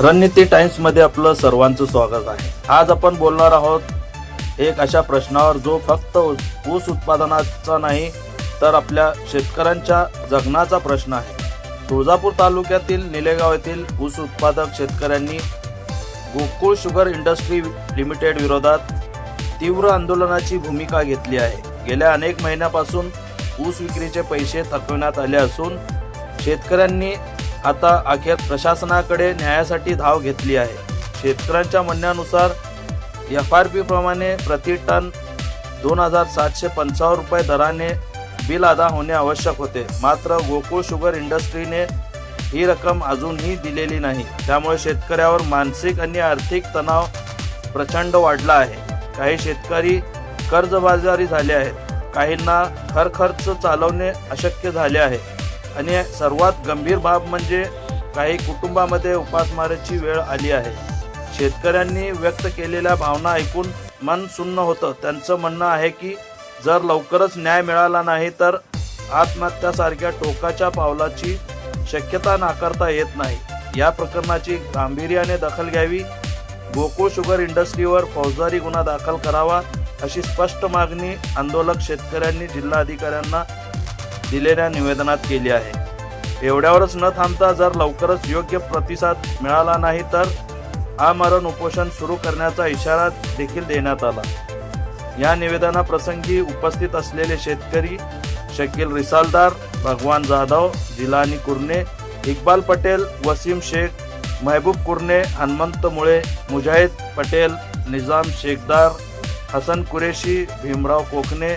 रणनीती टाइम्समध्ये आपलं सर्वांचं स्वागत आहे. आज आपण बोलणार आहोत एक अशा प्रश्नावर जो फक्त ऊस उत्पादनाचा नाही तर आपल्या शेतकऱ्यांच्या जगण्याचा प्रश्न आहे. तुळजापूर तालुक्यातील निलेगाव येथील ऊस उत्पादक शेतकऱ्यांनी गोकुळ शुगर इंडस्ट्री लिमिटेड विरोधात तीव्र आंदोलनाची भूमिका घेतली आहे. गेल्या अनेक महिन्यापासून ऊस विक्रीचे पैसे थकवण्यात आले असून शेतकऱ्यांनी आता अखेर प्रशासनाकडे न्यायासाठी धाव घेतली आहे. शेतकऱ्यांच्या म्हणण्यानुसार एफ आर पी प्रमाणे प्रति टन दोन हजार सातशे पंचावन्न रुपये दराने बिल अदा होणे आवश्यक होते. मात्र गोकुळ शुगर इंडस्ट्रीने ही रक्कम अजूनही दिलेली नाही. त्यामुळे शेतकऱ्यावर मानसिक आणि आर्थिक तणाव प्रचंड वाढला आहे. काही शेतकरी कर्जबाजारी झाले आहेत. काहींना खर खर्च चालवणे अशक्य झाले आहे. आणि सर्वात गंभीर बाब म्हणजे काही कुटुंबामध्ये उपासमाराची वेळ आली आहे. शेतकऱ्यांनी व्यक्त केलेल्या भावना ऐकून मन सुन्न होतं. त्यांचं म्हणणं आहे की जर लवकरच न्याय मिळाला नाही तर आत्महत्यासारख्या टोकाच्या पावलाची शक्यता नाकारता येत नाही. या प्रकरणाची गांभीर्याने दखल घ्यावी. गोकुळ शुगर इंडस्ट्रीवर फौजदारी गुन्हा दाखल करावा अशी स्पष्ट मागणी आंदोलक शेतकऱ्यांनी जिल्हाधिकाऱ्यांना दिलेल्या निवेदनात केली आहे. एवढ्यावरच न थांबता जर लवकरच योग्य प्रतिसाद मिळाला नाही तर आमरण उपोषण सुरू करण्याचा इशारा देखील देण्यात आला. या निवेदनाप्रसंगी उपस्थित असलेले शेतकरी शकील रिसालदार भगवान जाधव जिलानी कुर्ने इक्बाल पटेल वसीम शेख महबूब कुर्णे हनुमंत मुळे मुजाहिद पटेल निजाम शेखदार हसन कुरेशी भीमराव कोकणे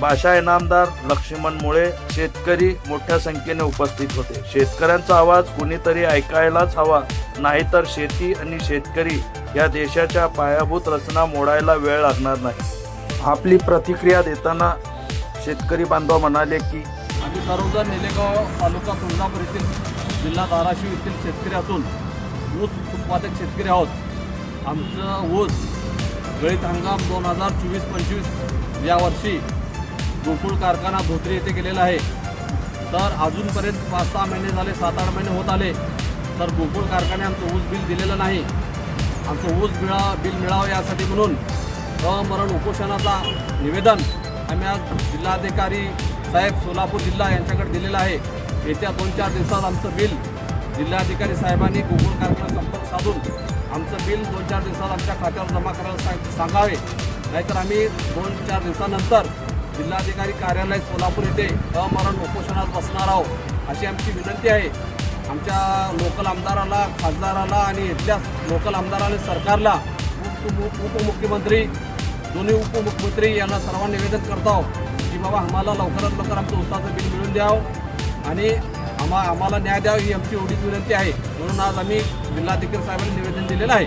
भाषा इनामदार लक्ष्मण मुळे शेतकरी मोठ्या संख्येने उपस्थित होते. शेतकऱ्यांचा आवाज कुणीतरी ऐकायलाच हवा नाहीतर शेती आणि शेतकरी या देशाच्या पायाभूत रचना मोडायला वेळ लागणार नाही. आपली प्रतिक्रिया देताना शेतकरी बांधव म्हणाले की आम्ही सर्वजण निलेगाव तालुका तुळजापूर येथील जिल्हा धाराशिव येथील शेतकरी असून ऊस उत्पादक शेतकरी आहोत. आमचं ऊस गळीत हंगाम दोन हजार चोवीस पंचवीस या वर्षी गोकुळ कारखाना धोत्रे येथे गेलेला आहे. तर अजूनपर्यंत पाच सहा महिने झाले सात आठ महिने होत आले. तर गोकुळ कारखाने आमचं ऊस बिल दिलेलं नाही. आमचं ऊस मिळा बिल मिळावं यासाठी म्हणून अमरण उपोषणाचा निवेदन आम्ही आज जिल्हाधिकारी साहेब सोलापूर जिल्हा यांच्याकडे दिलेलं आहे. येत्या दोन चार दिवसात आमचं बिल जिल्हाधिकारी साहेबांनी गोकुळ कारखाना संपर्क साधून आमचं बिल दोन चार दिवसात आमच्या खात्यावर जमा करायला सांगावे. नाहीतर आम्ही दोन चार दिवसानंतर जिल्हाधिकारी कार्यालय सोलापूर येथे अमरण उपोषणात बसणार आहोत. अशी आमची विनंती आहे. आमच्या लोकल आमदाराला खासदाराला आणि इथल्या लोकल आमदाराला सरकारला उपमुख्यमंत्री दोन्ही उपमुख्यमंत्री यांना सर्वांना निवेदन करतो की बाबा आम्हाला लवकरात लवकर आमचं उसाचं बिल मिळून द्यावं आणि आम्हा आम्हाला न्याय द्यावा ही आमची एवढीच विनंती आहे. म्हणून आज आम्ही जिल्हाधिकारी साहेबांनी निवेदन दिलेलं आहे.